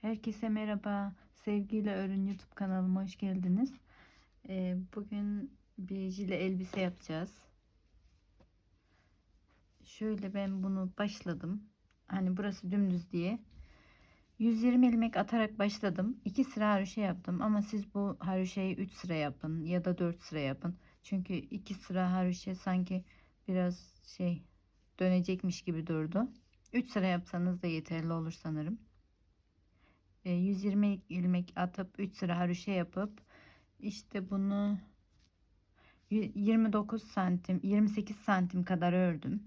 Herkese merhaba. Sevgiyle Örün YouTube kanalıma hoş geldiniz. Ee, bugün bir jile elbise yapacağız. Şöyle ben bunu başladım. Hani burası dümdüz diye. 120 ilmek atarak başladım. 2 sıra haroşa yaptım ama siz bu haroşayı 3 sıra yapın ya da 4 sıra yapın. Çünkü 2 sıra haroşa sanki biraz şey dönecekmiş gibi durdu. 3 sıra yapsanız da yeterli olur sanırım. E, 120 ilmek atıp 3 sıra haroşa yapıp işte bunu y- 29 santim 28 santim kadar ördüm.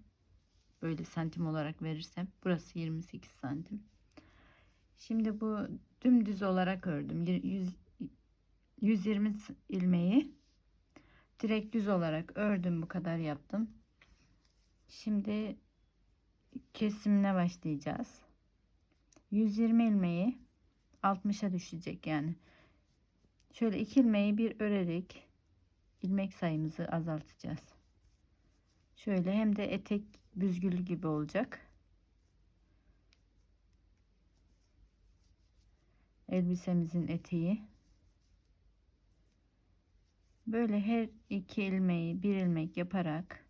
Böyle santim olarak verirsem burası 28 santim. Şimdi bu dümdüz olarak ördüm. Y- yüz- 120 s- ilmeği direkt düz olarak ördüm bu kadar yaptım. Şimdi kesimine başlayacağız. 120 ilmeği 60'a düşecek yani. Şöyle iki ilmeği bir örerek ilmek sayımızı azaltacağız. Şöyle hem de etek büzgülü gibi olacak. Elbisemizin eteği. Böyle her iki ilmeği bir ilmek yaparak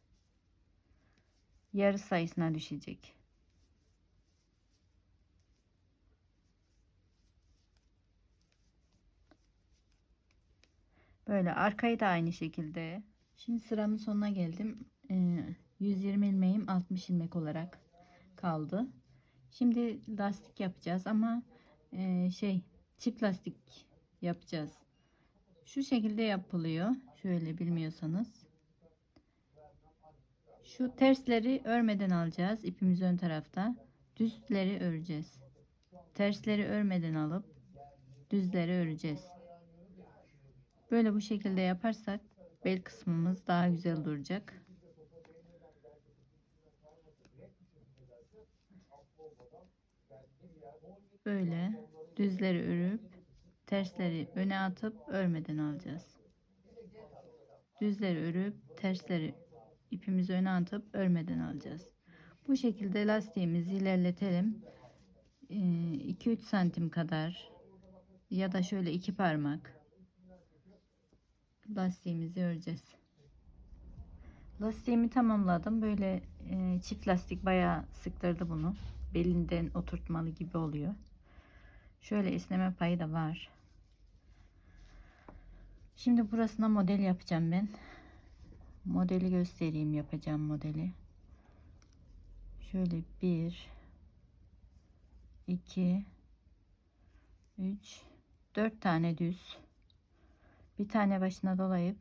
yarı sayısına düşecek. Böyle arkayı da aynı şekilde. Şimdi sıramın sonuna geldim. Ee, 120 ilmeğim 60 ilmek olarak kaldı. Şimdi lastik yapacağız ama e, şey çift lastik yapacağız. Şu şekilde yapılıyor. Şöyle bilmiyorsanız. Şu tersleri örmeden alacağız. İpimiz ön tarafta. Düzleri öreceğiz. Tersleri örmeden alıp düzleri öreceğiz. Böyle bu şekilde yaparsak bel kısmımız daha güzel duracak. Böyle düzleri örüp tersleri öne atıp örmeden alacağız. Düzleri örüp tersleri ipimizi öne atıp örmeden alacağız. Bu şekilde lastiğimizi ilerletelim. 2-3 santim kadar ya da şöyle iki parmak lastiğimizi öreceğiz. Lastiğimi tamamladım. Böyle e, çift lastik bayağı sıktırdı bunu. Belinden oturtmalı gibi oluyor. Şöyle esneme payı da var. Şimdi burasına model yapacağım ben. Modeli göstereyim yapacağım modeli. Şöyle bir, iki, üç, dört tane düz bir tane başına dolayıp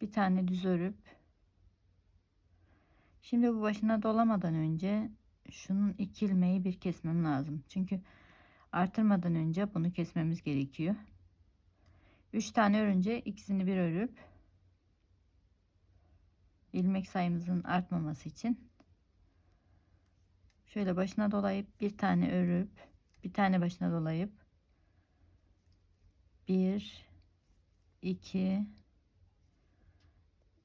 bir tane düz örüp şimdi bu başına dolamadan önce şunun iki ilmeği bir kesmem lazım. Çünkü artırmadan önce bunu kesmemiz gerekiyor. 3 tane örünce ikisini bir örüp ilmek sayımızın artmaması için şöyle başına dolayıp bir tane örüp bir tane başına dolayıp. Bir iki.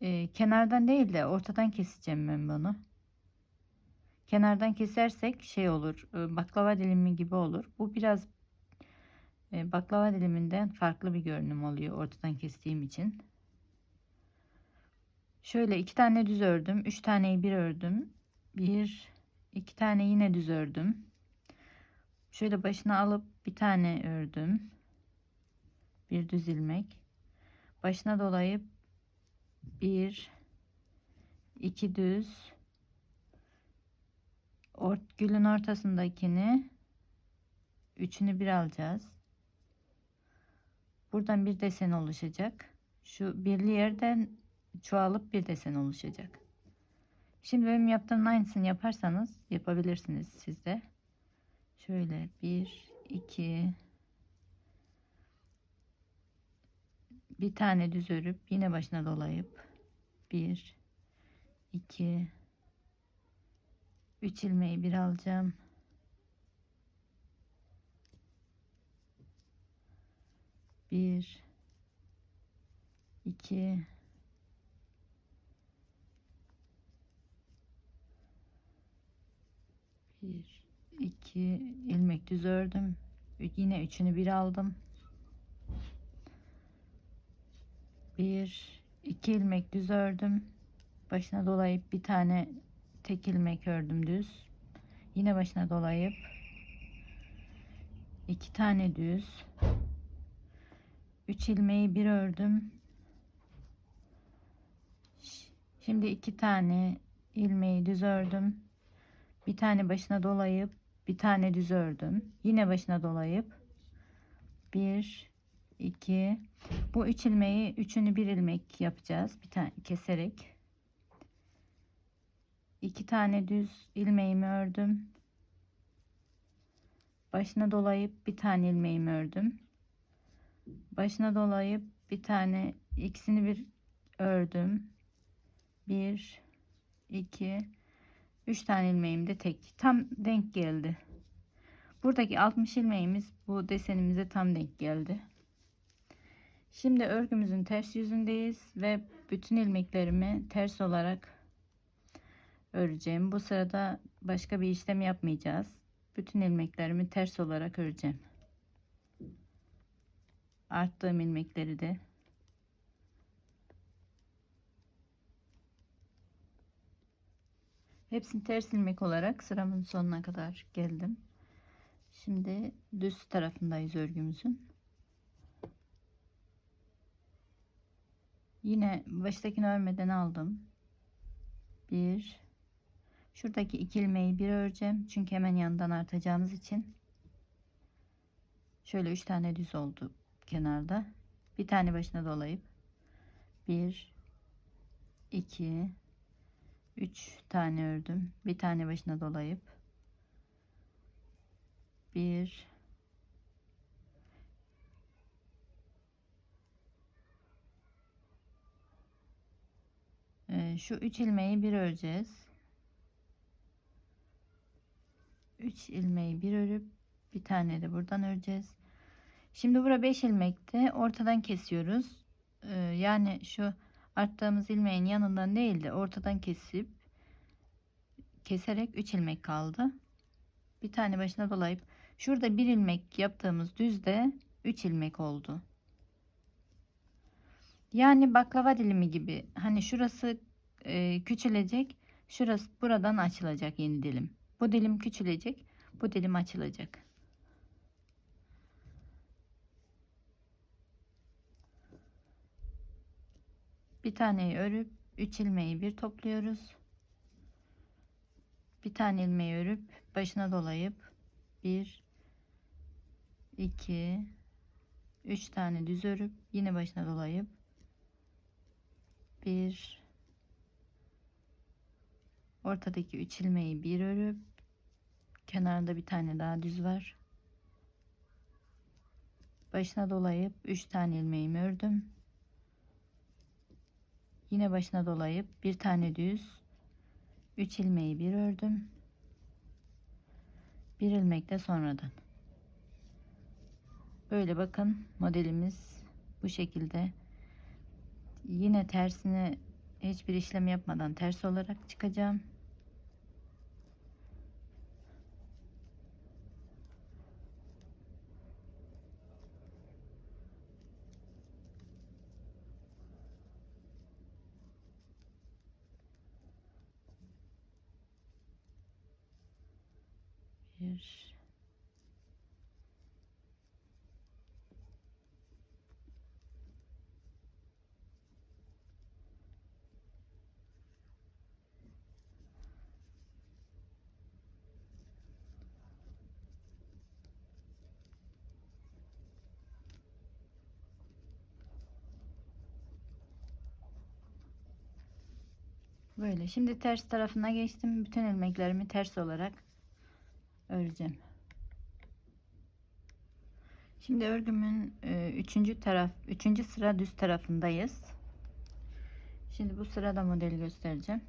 E, kenardan değil de ortadan keseceğim ben bunu. Kenardan kesersek şey olur e, baklava dilimi gibi olur. Bu biraz e, baklava diliminden farklı bir görünüm oluyor ortadan kestiğim için. Şöyle iki tane düz ördüm üç taneyi bir ördüm. Bir iki tane yine düz ördüm şöyle başına alıp bir tane ördüm. Bir düz ilmek başına dolayıp bir iki düz. Ort gülün ortasındakini üçünü bir alacağız. Buradan bir desen oluşacak. Şu birli yerden çoğalıp bir desen oluşacak. Şimdi benim yaptığım aynısını yaparsanız yapabilirsiniz siz de Şöyle bir, iki, bir tane düz örüp yine başına dolayıp bir, iki, üç ilmeği bir alacağım. Bir, iki, Bir, iki ilmek düz ördüm. Yine üçünü bir aldım. Bir, iki ilmek düz ördüm. Başına dolayıp bir tane tek ilmek ördüm düz. Yine başına dolayıp iki tane düz. Üç ilmeği bir ördüm. Şimdi iki tane ilmeği düz ördüm. Bir tane başına dolayıp bir tane düz ördüm. Yine başına dolayıp bir, iki. Bu üç ilmeği üçünü bir ilmek yapacağız. Bir tane keserek. iki tane düz ilmeğimi ördüm. Başına dolayıp bir tane ilmeğimi ördüm. Başına dolayıp bir tane ikisini bir ördüm. Bir, iki, üç tane ilmeğim de tek. Tam denk geldi. Buradaki 60 ilmeğimiz bu desenimize tam denk geldi. Şimdi örgümüzün ters yüzündeyiz ve bütün ilmeklerimi ters olarak öreceğim. Bu sırada başka bir işlem yapmayacağız. Bütün ilmeklerimi ters olarak öreceğim. Arttığım ilmekleri de Hepsini ters ilmek olarak sıramın sonuna kadar geldim. Şimdi düz tarafındayız örgümüzün. Yine baştakini örmeden aldım. Bir. Şuradaki iki ilmeği bir öreceğim. Çünkü hemen yandan artacağımız için. Şöyle üç tane düz oldu kenarda. Bir tane başına dolayıp. Bir. iki, Üç tane ördüm. Bir tane başına dolayıp. Bir. Ee, şu üç ilmeği bir öreceğiz. Üç ilmeği bir örüp bir tane de buradan öreceğiz. Şimdi bura 5 ilmekte ortadan kesiyoruz. Ee, yani şu arttığımız ilmeğin yanından değil de ortadan kesip keserek 3 ilmek kaldı. Bir tane başına dolayıp şurada bir ilmek yaptığımız düzde 3 ilmek oldu. Yani baklava dilimi gibi. Hani şurası e, küçülecek. Şurası buradan açılacak yeni dilim. Bu dilim küçülecek. Bu dilim açılacak. Bir taneyi örüp 3 ilmeği bir topluyoruz. Bir tane ilmeği örüp başına dolayıp 1 2 3 tane düz örüp yine başına dolayıp 1 ortadaki 3 ilmeği bir örüp kenarında bir tane daha düz var. Başına dolayıp 3 tane ilmeğimi ördüm. Yine başına dolayıp bir tane düz 3 ilmeği bir ördüm. Bir ilmek de sonradan. Böyle bakın modelimiz bu şekilde. Yine tersine hiçbir işlem yapmadan ters olarak çıkacağım. Bir. Böyle. Şimdi ters tarafına geçtim. Bütün ilmeklerimi ters olarak öreceğim. Şimdi örgümün e, üçüncü taraf, üçüncü sıra düz tarafındayız. Şimdi bu sırada modeli göstereceğim.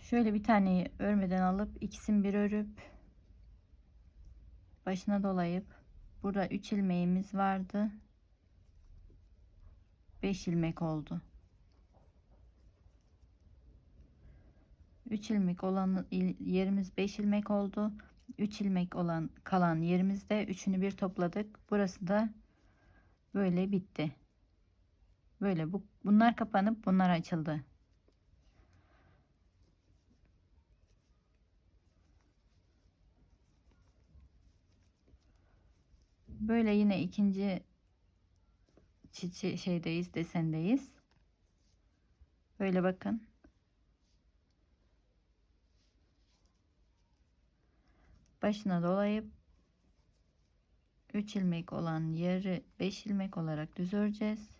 Şöyle bir taneyi örmeden alıp ikisini bir örüp başına dolayıp burada 3 ilmeğimiz vardı. 5 ilmek oldu. 3 ilmek olan yerimiz 5 ilmek oldu. 3 ilmek olan kalan yerimizde üçünü bir topladık. Burası da böyle bitti. Böyle bu bunlar kapanıp bunlar açıldı. Böyle yine ikinci çiçe şeydeyiz, desendeyiz. Böyle bakın. Başına dolayıp 3 ilmek olan yeri 5 ilmek olarak düz öreceğiz.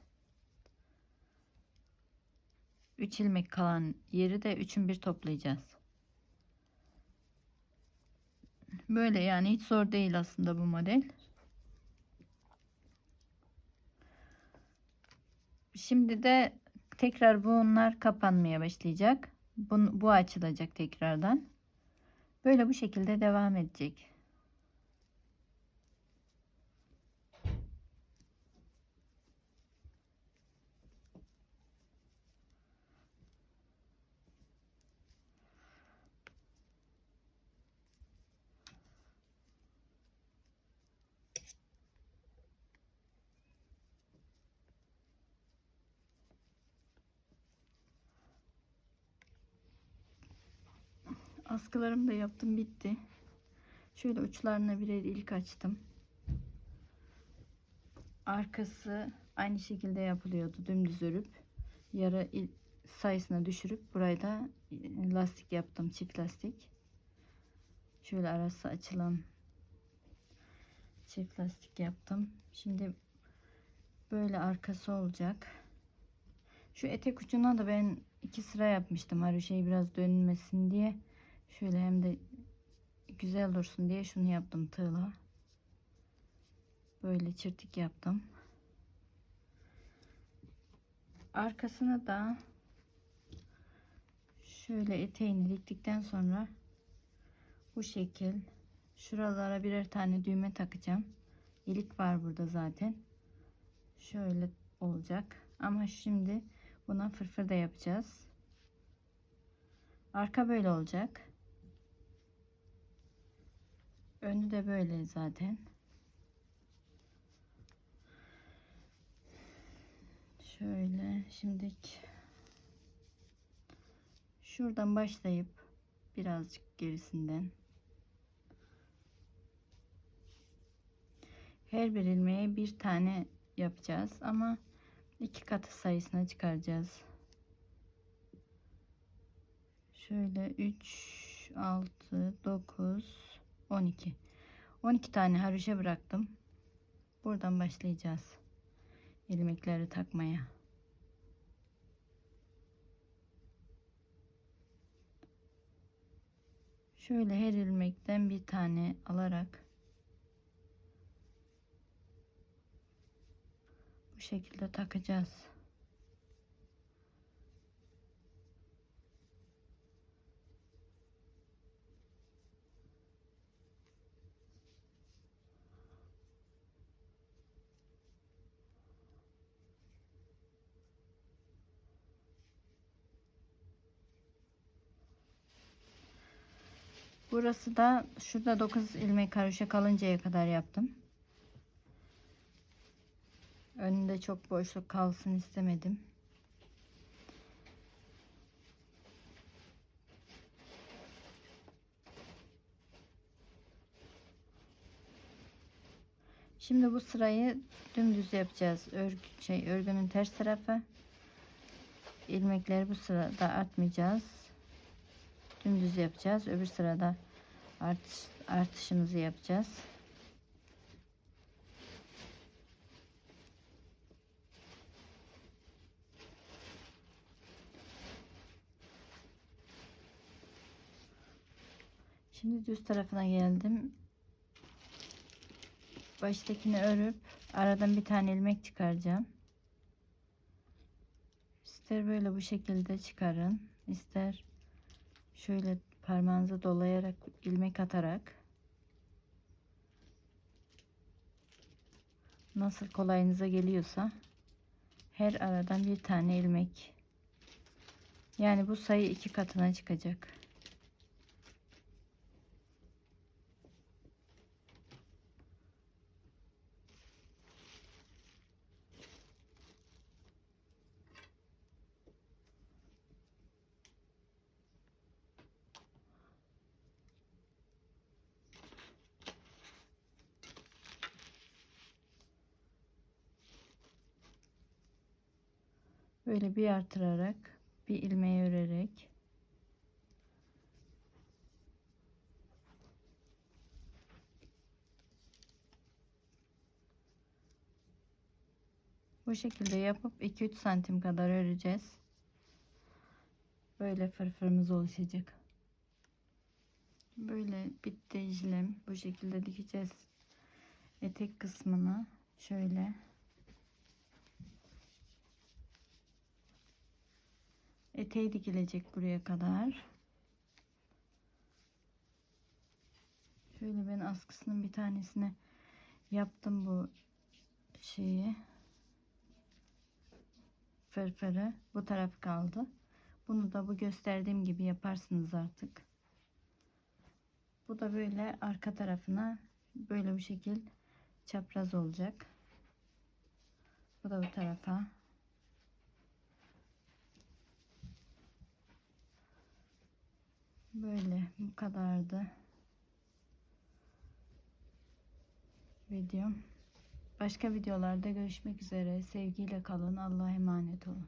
3 ilmek kalan yeri de 3'ün bir toplayacağız. Böyle yani hiç zor değil aslında bu model. Şimdi de tekrar bunlar kapanmaya başlayacak. Bu, bu açılacak tekrardan. Böyle bu şekilde devam edecek. Askılarımı da yaptım bitti. Şöyle uçlarına birer ilk açtım. Arkası aynı şekilde yapılıyordu. Dümdüz örüp yarı il- sayısına düşürüp burayı da e, lastik yaptım. Çift lastik. Şöyle arası açılan çift lastik yaptım. Şimdi böyle arkası olacak. Şu etek ucuna da ben iki sıra yapmıştım. Her şey biraz dönmesin diye. Şöyle hem de güzel dursun diye şunu yaptım tığla. Böyle çirtik yaptım. Arkasına da şöyle eteğini diktikten sonra bu şekil şuralara birer tane düğme takacağım. İlik var burada zaten. Şöyle olacak. Ama şimdi buna fırfır da yapacağız. Arka böyle olacak. Önü de böyle zaten. Şöyle şimdi şuradan başlayıp birazcık gerisinden her bir ilmeğe bir tane yapacağız ama iki katı sayısına çıkaracağız. Şöyle 3 6 9 12 12 tane haroşa bıraktım. Buradan başlayacağız. ilmekleri takmaya. Şöyle her ilmekten bir tane alarak bu şekilde takacağız. Burası da şurada 9 ilmek haroşa kalıncaya kadar yaptım. Önünde çok boşluk kalsın istemedim. Şimdi bu sırayı dümdüz yapacağız. Örgü, şey örgünün ters tarafı. ilmekleri bu sırada atmayacağız. Dümdüz yapacağız. Öbür sırada artış, artışımızı yapacağız. Şimdi düz tarafına geldim. Baştakini örüp aradan bir tane ilmek çıkaracağım. İster böyle bu şekilde çıkarın. ister şöyle parmağınıza dolayarak ilmek atarak nasıl kolayınıza geliyorsa her aradan bir tane ilmek Yani bu sayı iki katına çıkacak. Böyle bir artırarak bir ilmeği örerek bu şekilde yapıp 2-3 santim kadar öreceğiz. Böyle fırfırımız oluşacak. Böyle bitti işlem. Bu şekilde dikeceğiz. Etek kısmını şöyle eteği dikilecek buraya kadar. Şöyle ben askısının bir tanesine yaptım bu şeyi. Fırfırı. Bu taraf kaldı. Bunu da bu gösterdiğim gibi yaparsınız artık. Bu da böyle arka tarafına böyle bir şekil çapraz olacak. Bu da bu tarafa. Böyle bu kadardı. Videom. Başka videolarda görüşmek üzere. Sevgiyle kalın. Allah'a emanet olun.